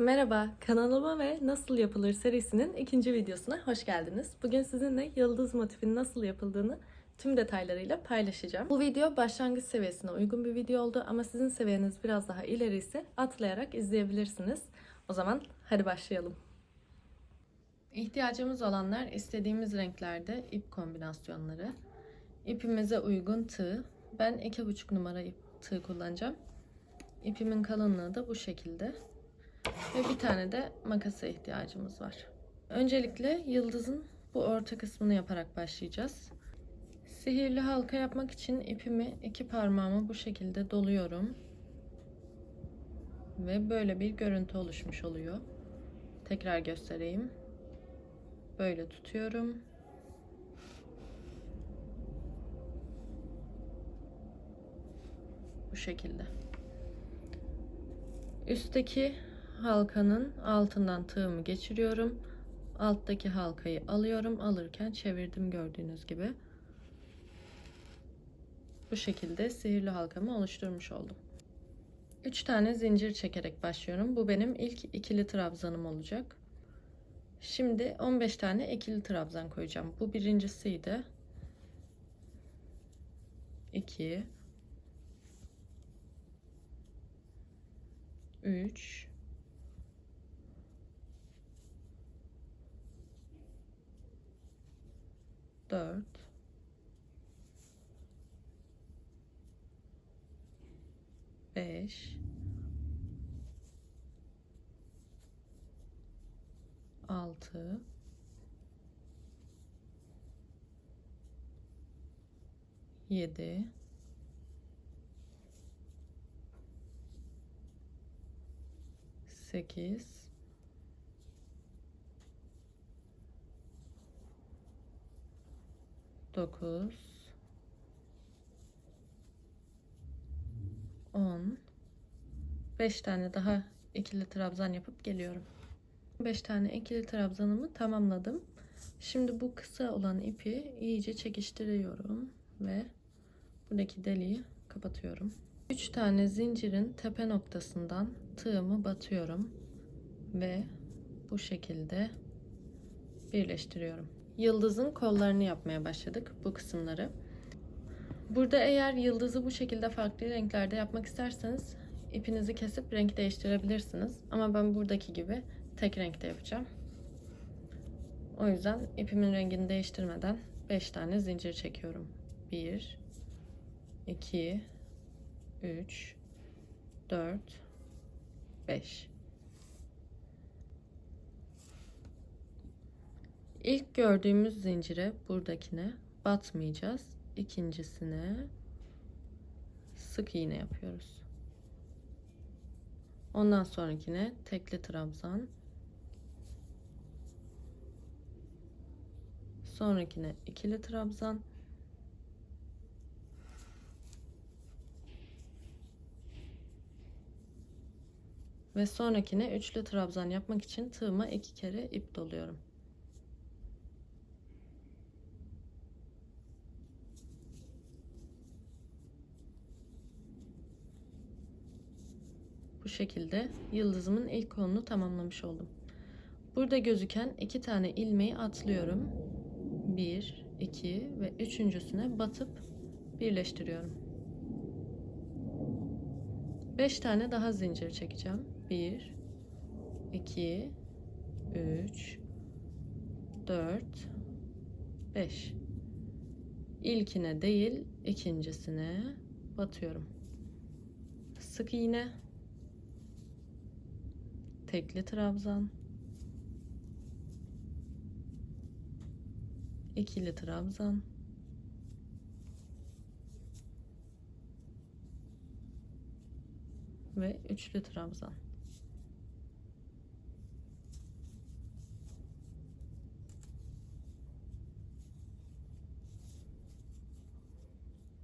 Merhaba, kanalıma ve Nasıl Yapılır serisinin ikinci videosuna hoş geldiniz. Bugün sizinle yıldız motifinin nasıl yapıldığını tüm detaylarıyla paylaşacağım. Bu video başlangıç seviyesine uygun bir video oldu ama sizin seviyeniz biraz daha ileri ise atlayarak izleyebilirsiniz. O zaman hadi başlayalım. İhtiyacımız olanlar istediğimiz renklerde ip kombinasyonları, ipimize uygun tığ. Ben 2,5 numara ip tığ kullanacağım. İpimin kalınlığı da bu şekilde. Ve bir tane de makasa ihtiyacımız var. Öncelikle yıldızın bu orta kısmını yaparak başlayacağız. Sihirli halka yapmak için ipimi iki parmağımı bu şekilde doluyorum. Ve böyle bir görüntü oluşmuş oluyor. Tekrar göstereyim. Böyle tutuyorum. Bu şekilde. Üstteki halkanın altından tığımı geçiriyorum. Alttaki halkayı alıyorum. Alırken çevirdim gördüğünüz gibi. Bu şekilde sihirli halkamı oluşturmuş oldum. 3 tane zincir çekerek başlıyorum. Bu benim ilk ikili trabzanım olacak. Şimdi 15 tane ikili trabzan koyacağım. Bu birincisiydi. 2 3 4 5 6 7 8 9 10 5 tane daha ikili trabzan yapıp geliyorum. 5 tane ikili trabzanımı tamamladım. Şimdi bu kısa olan ipi iyice çekiştiriyorum ve buradaki deliği kapatıyorum. 3 tane zincirin tepe noktasından tığımı batıyorum ve bu şekilde birleştiriyorum. Yıldızın kollarını yapmaya başladık bu kısımları. Burada eğer yıldızı bu şekilde farklı renklerde yapmak isterseniz ipinizi kesip renk değiştirebilirsiniz. Ama ben buradaki gibi tek renkte yapacağım. O yüzden ipimin rengini değiştirmeden 5 tane zincir çekiyorum. 1 2 3 4 5 İlk gördüğümüz zincire buradakine batmayacağız. İkincisine sık iğne yapıyoruz. Ondan sonrakine tekli trabzan. Sonrakine ikili trabzan. Ve sonrakine üçlü trabzan yapmak için tığıma iki kere ip doluyorum. Bu şekilde yıldızımın ilk kolunu tamamlamış oldum. Burada gözüken iki tane ilmeği atlıyorum. Bir, iki ve üçüncüsüne batıp birleştiriyorum. Beş tane daha zincir çekeceğim. Bir, iki, üç, dört, beş. İlkine değil, ikincisine batıyorum. Sık iğne tekli trabzan. İkili trabzan. Ve üçlü trabzan.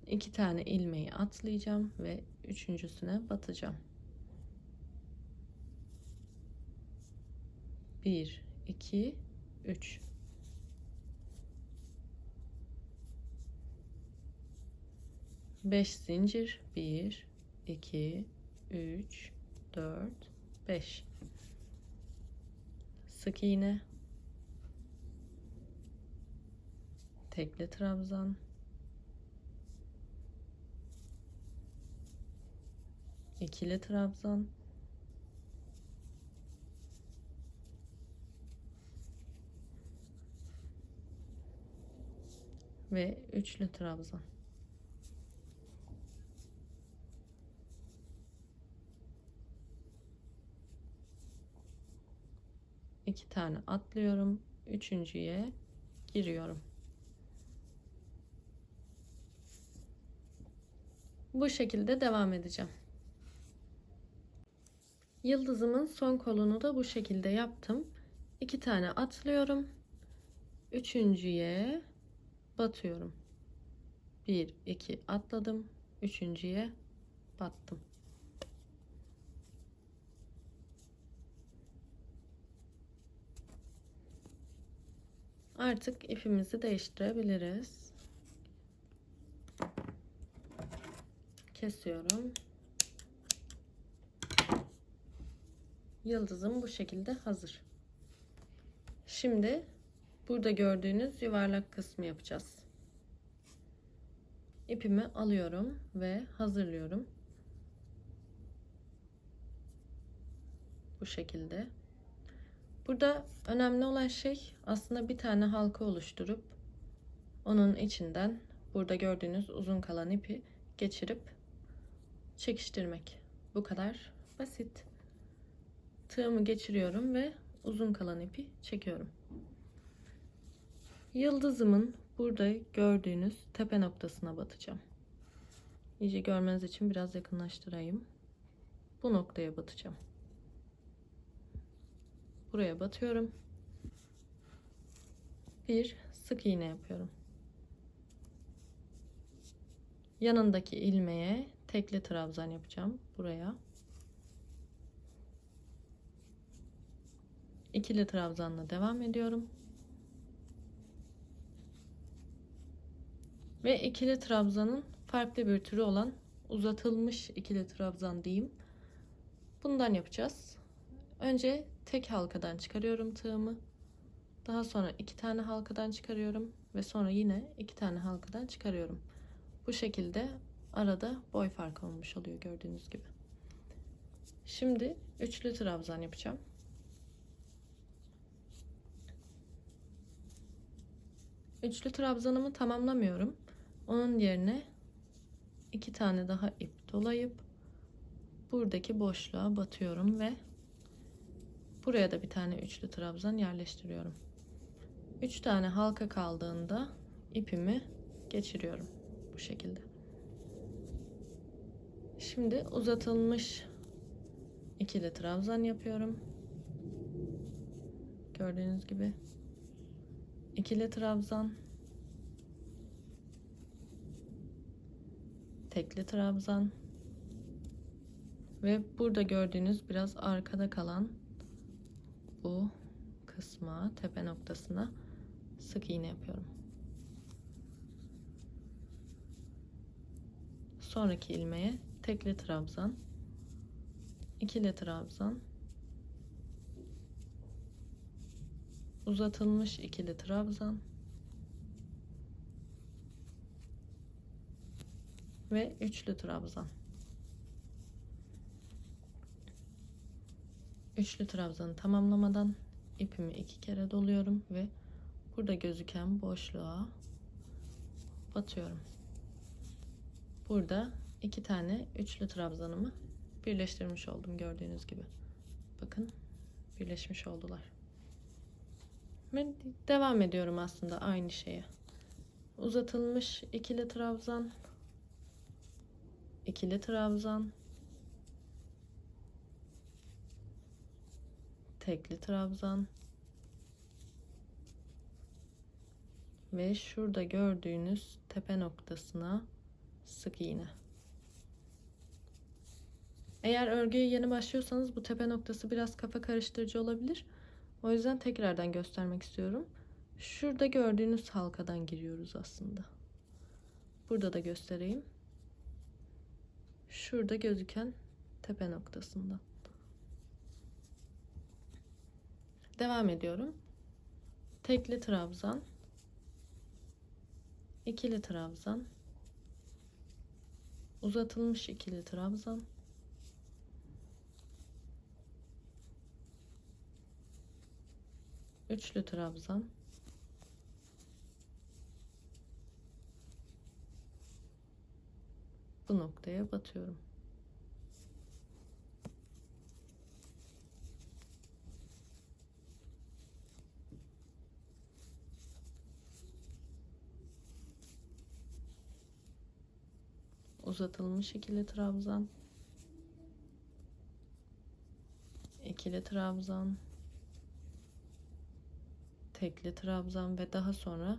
İki tane ilmeği atlayacağım ve üçüncüsüne batacağım 1 2 3 5 zincir. 1 2 3 4 5 sık iğne. Tekli trabzan. İkili trabzan ve üçlü trabzan. İki tane atlıyorum. Üçüncüye giriyorum. Bu şekilde devam edeceğim. Yıldızımın son kolunu da bu şekilde yaptım. İki tane atlıyorum. Üçüncüye batıyorum. Bir, iki atladım. Üçüncüye battım. Artık ipimizi değiştirebiliriz. Kesiyorum. Yıldızım bu şekilde hazır. Şimdi burada gördüğünüz yuvarlak kısmı yapacağız. İpimi alıyorum ve hazırlıyorum. Bu şekilde. Burada önemli olan şey aslında bir tane halka oluşturup onun içinden burada gördüğünüz uzun kalan ipi geçirip çekiştirmek. Bu kadar basit. Tığımı geçiriyorum ve uzun kalan ipi çekiyorum. Yıldızımın burada gördüğünüz tepe noktasına batacağım. İyice görmeniz için biraz yakınlaştırayım. Bu noktaya batacağım. Buraya batıyorum. Bir sık iğne yapıyorum. Yanındaki ilmeğe tekli trabzan yapacağım buraya. İkili trabzanla devam ediyorum. Ve ikili trabzanın farklı bir türü olan uzatılmış ikili trabzan diyeyim. Bundan yapacağız. Önce tek halkadan çıkarıyorum tığımı. Daha sonra iki tane halkadan çıkarıyorum ve sonra yine iki tane halkadan çıkarıyorum. Bu şekilde arada boy farkı olmuş oluyor gördüğünüz gibi. Şimdi üçlü trabzan yapacağım. Üçlü trabzanımı tamamlamıyorum. Onun yerine iki tane daha ip dolayıp buradaki boşluğa batıyorum ve buraya da bir tane üçlü trabzan yerleştiriyorum. Üç tane halka kaldığında ipimi geçiriyorum bu şekilde. Şimdi uzatılmış ikili trabzan yapıyorum. Gördüğünüz gibi ikili trabzan tekli trabzan ve burada gördüğünüz biraz arkada kalan bu kısma tepe noktasına sık iğne yapıyorum. Sonraki ilmeğe tekli trabzan, ikili trabzan, uzatılmış ikili trabzan ve üçlü trabzan. Üçlü trabzanı tamamlamadan ipimi iki kere doluyorum ve burada gözüken boşluğa batıyorum. Burada iki tane üçlü trabzanımı birleştirmiş oldum gördüğünüz gibi. Bakın birleşmiş oldular. Ve devam ediyorum aslında aynı şeye. Uzatılmış ikili trabzan, ikili trabzan, tekli trabzan ve şurada gördüğünüz tepe noktasına sık iğne. Eğer örgüye yeni başlıyorsanız bu tepe noktası biraz kafa karıştırıcı olabilir. O yüzden tekrardan göstermek istiyorum. Şurada gördüğünüz halkadan giriyoruz aslında. Burada da göstereyim. Şurada gözüken tepe noktasından. Devam ediyorum. Tekli trabzan, ikili trabzan, uzatılmış ikili trabzan, üçlü trabzan, bu noktaya batıyorum. uzatılmış ikili trabzan ikili trabzan tekli trabzan ve daha sonra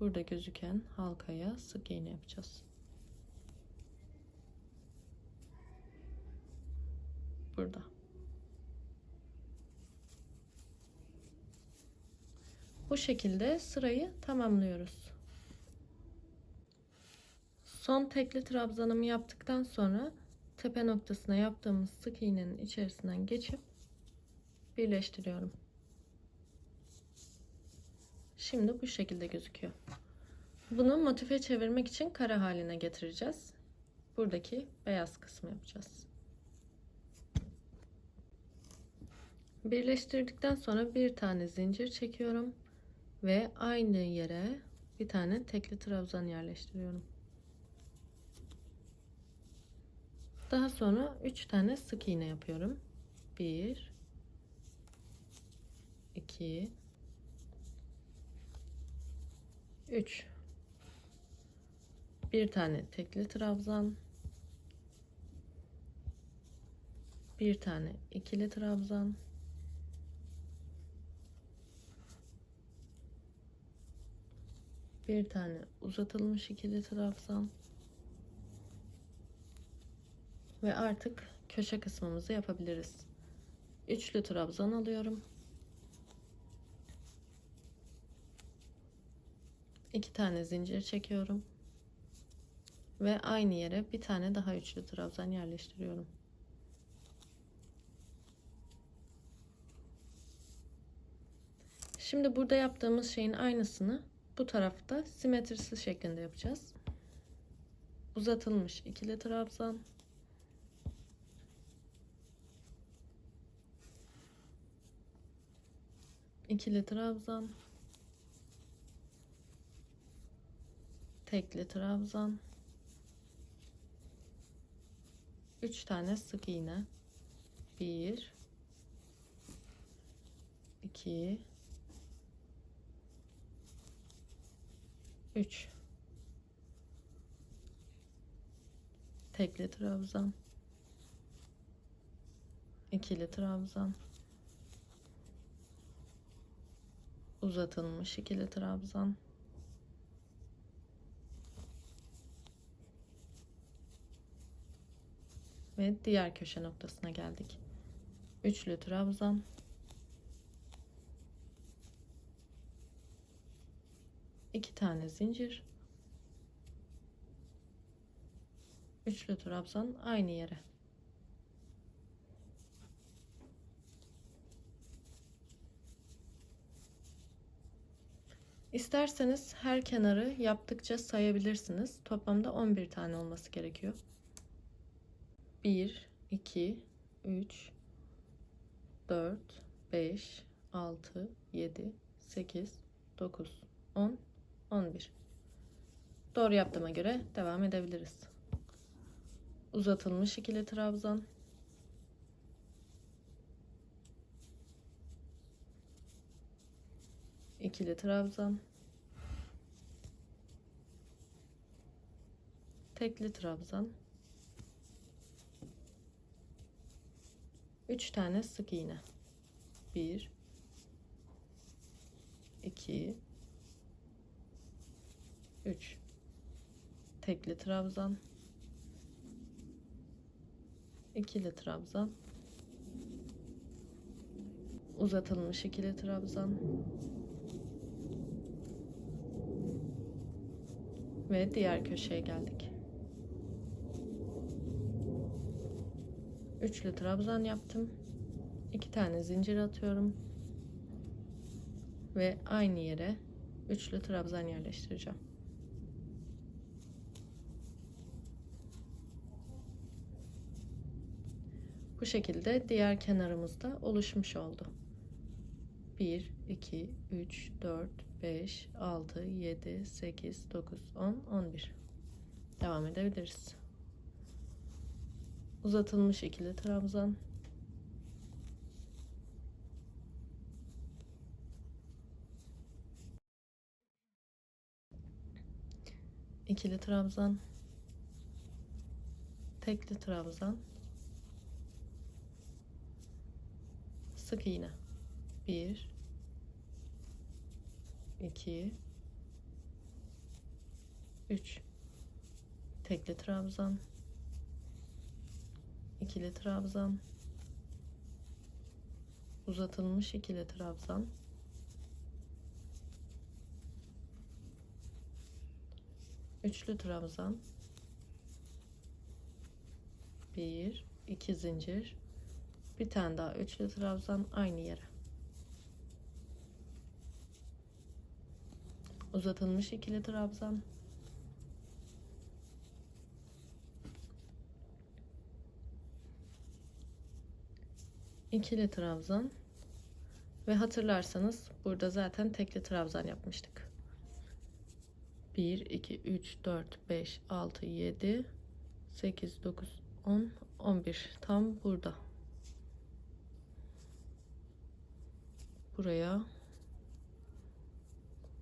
burada gözüken halkaya sık iğne yapacağız. Burada. Bu şekilde sırayı tamamlıyoruz. Son tekli trabzanımı yaptıktan sonra tepe noktasına yaptığımız sık iğnenin içerisinden geçip birleştiriyorum. Şimdi bu şekilde gözüküyor. Bunu motife çevirmek için kare haline getireceğiz. Buradaki beyaz kısmı yapacağız. Birleştirdikten sonra bir tane zincir çekiyorum ve aynı yere bir tane tekli trabzan yerleştiriyorum. Daha sonra 3 tane sık iğne yapıyorum. 1 2 3 bir tane tekli trabzan bir tane ikili trabzan bir tane uzatılmış ikili trabzan ve artık köşe kısmımızı yapabiliriz. Üçlü trabzan alıyorum. iki tane zincir çekiyorum. Ve aynı yere bir tane daha üçlü trabzan yerleştiriyorum. Şimdi burada yaptığımız şeyin aynısını bu tarafta simetrisiz şeklinde yapacağız. Uzatılmış ikili trabzan. İkili trabzan. Tekli trabzan. 3 tane sık iğne. 1 2 3 tekli trabzan. İkili trabzan. Uzatılmış ikili trabzan. Ve diğer köşe noktasına geldik. Üçlü trabzan iki tane zincir üçlü trabzan aynı yere İsterseniz her kenarı yaptıkça sayabilirsiniz. Toplamda 11 tane olması gerekiyor. 1, 2, 3, 4, 5, 6, 7, 8, 9, 10, 11. Doğru yaptığıma göre devam edebiliriz. Uzatılmış ikili trabzan. ikili trabzan. Tekli trabzan. 3 tane sık iğne. 1 2 3 tekli trabzan ikili trabzan uzatılmış ikili trabzan ve diğer köşeye geldik. Üçlü trabzan yaptım. İki tane zincir atıyorum. ve aynı yere üçlü trabzan yerleştireceğim. Bu şekilde diğer kenarımızda oluşmuş oldu. 1, 2, 3, 4, 5, 6, 7, 8, 9, 10, 11. Devam edebiliriz. Uzatılmış ikili trabzan. ikili trabzan. Tekli trabzan. Sık iğne. 1 2 3 tekli trabzan. İkili trabzan. Uzatılmış ikili trabzan. Üçlü trabzan. Bir. İki zincir bir tane daha. Üçlü trabzan aynı yere. Uzatılmış ikili trabzan. İkili trabzan. Ve hatırlarsanız burada zaten tekli trabzan yapmıştık. 1 2 3 4 5 6 7 8 9 10 11 tam burada buraya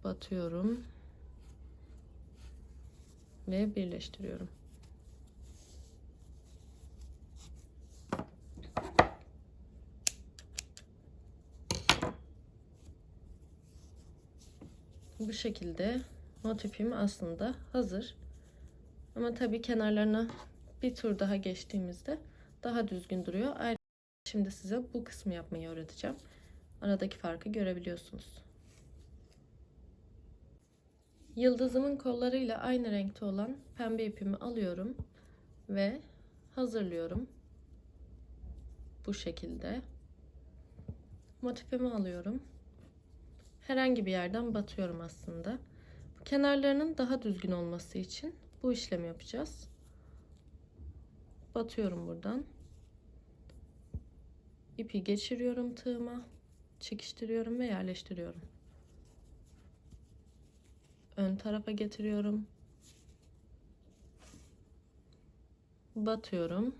batıyorum ve birleştiriyorum. Bu şekilde motifim aslında hazır. Ama tabii kenarlarına bir tur daha geçtiğimizde daha düzgün duruyor. Ayrıca şimdi size bu kısmı yapmayı öğreteceğim. Aradaki farkı görebiliyorsunuz. Yıldızımın kollarıyla aynı renkte olan pembe ipimi alıyorum ve hazırlıyorum. Bu şekilde. Motifimi alıyorum. Herhangi bir yerden batıyorum aslında. Kenarlarının daha düzgün olması için bu işlemi yapacağız. Batıyorum buradan. İpi geçiriyorum tığıma. Çekiştiriyorum ve yerleştiriyorum ön tarafa getiriyorum. Batıyorum.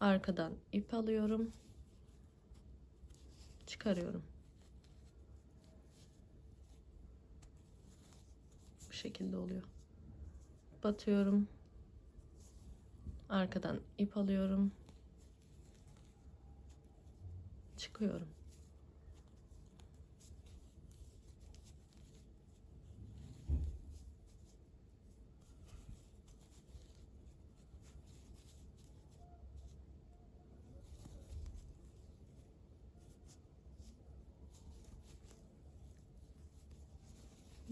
Arkadan ip alıyorum. Çıkarıyorum. Bu şekilde oluyor. Batıyorum. Arkadan ip alıyorum. Çıkıyorum.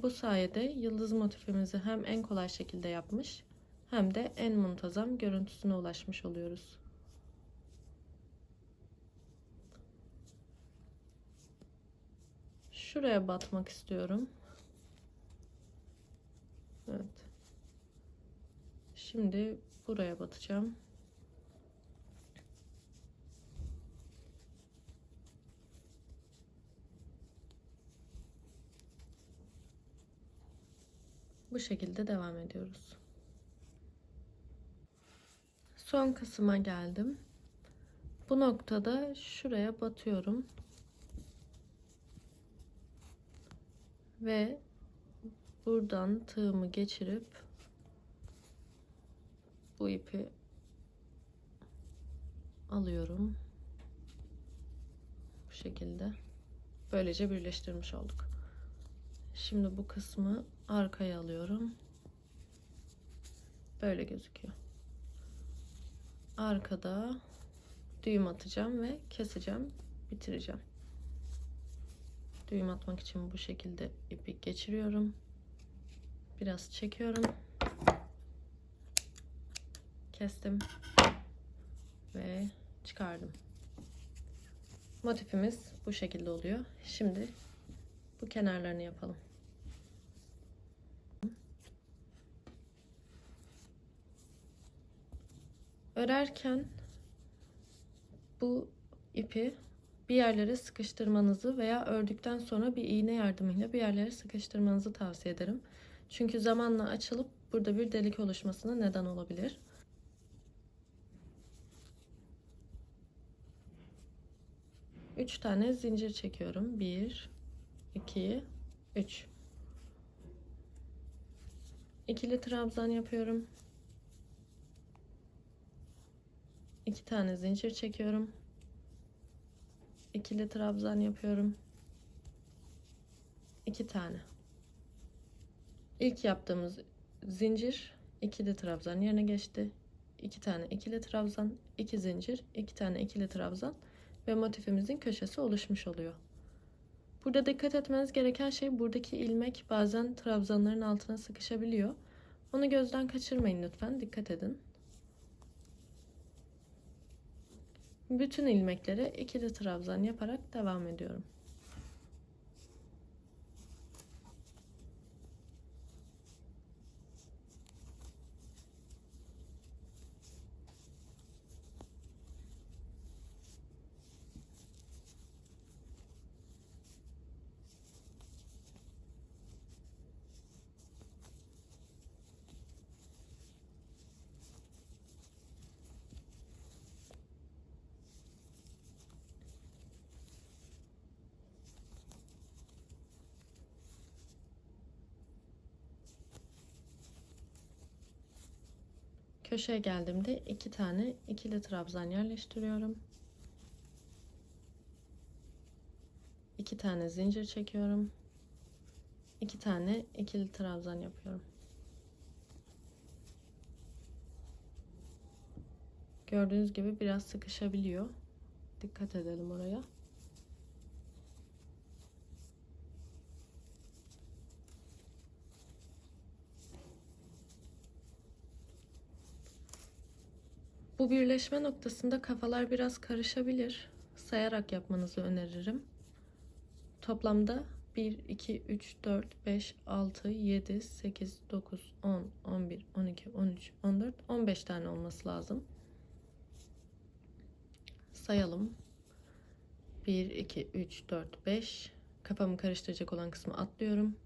Bu sayede yıldız motifimizi hem en kolay şekilde yapmış hem de en muntazam görüntüsüne ulaşmış oluyoruz. Şuraya batmak istiyorum. Evet. Şimdi buraya batacağım. Bu şekilde devam ediyoruz. Son kısma geldim. Bu noktada şuraya batıyorum. Ve buradan tığımı geçirip bu ipi alıyorum. Bu şekilde. Böylece birleştirmiş olduk. Şimdi bu kısmı arkaya alıyorum. Böyle gözüküyor. Arkada düğüm atacağım ve keseceğim, bitireceğim. Düğüm atmak için bu şekilde ipi geçiriyorum. Biraz çekiyorum. Kestim ve çıkardım. Motifimiz bu şekilde oluyor. Şimdi Bu kenarlarını yapalım. Örerken bu ipi bir yerlere sıkıştırmanızı veya ördükten sonra bir iğne yardımıyla bir yerlere sıkıştırmanızı tavsiye ederim. Çünkü zamanla açılıp burada bir delik oluşmasına neden olabilir. Üç tane zincir çekiyorum. Bir, iki, üç. İkili trabzan yapıyorum. İki tane zincir çekiyorum. İkili trabzan yapıyorum. İki tane. İlk yaptığımız zincir ikili trabzan yerine geçti. İki tane ikili trabzan, iki zincir, iki tane ikili trabzan ve motifimizin köşesi oluşmuş oluyor. Burada dikkat etmeniz gereken şey buradaki ilmek bazen trabzanların altına sıkışabiliyor. Onu gözden kaçırmayın lütfen. Dikkat edin. Bütün ilmeklere ikili trabzan yaparak devam ediyorum. Köşeye geldiğimde iki tane ikili trabzan yerleştiriyorum. İki tane zincir çekiyorum. İki tane ikili trabzan yapıyorum. Gördüğünüz gibi biraz sıkışabiliyor. Dikkat edelim oraya. Bu birleşme noktasında kafalar biraz karışabilir. Sayarak yapmanızı öneririm. Toplamda 1, 2, 3, 4, 5, 6, 7, 8, 9, 10, 11, 12, 13, 14, 15 tane olması lazım. Sayalım. 1, 2, 3, 4, 5. Kafamı karıştıracak olan kısmı atlıyorum.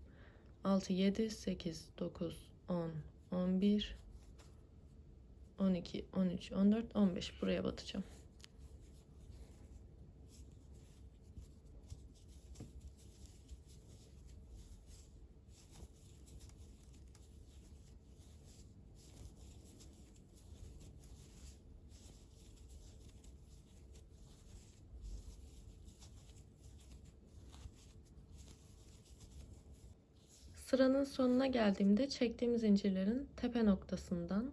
6, 7, 8, 9, 10, 11, 12, 13, 14, 15 buraya batacağım. Sıranın sonuna geldiğimde çektiğim zincirlerin tepe noktasından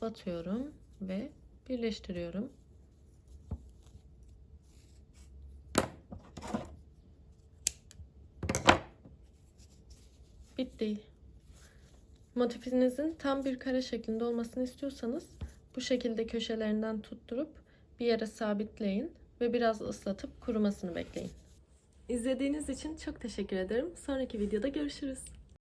batıyorum ve birleştiriyorum. Bitti. Motifinizin tam bir kare şeklinde olmasını istiyorsanız bu şekilde köşelerinden tutturup bir yere sabitleyin ve biraz ıslatıp kurumasını bekleyin. İzlediğiniz için çok teşekkür ederim. Sonraki videoda görüşürüz.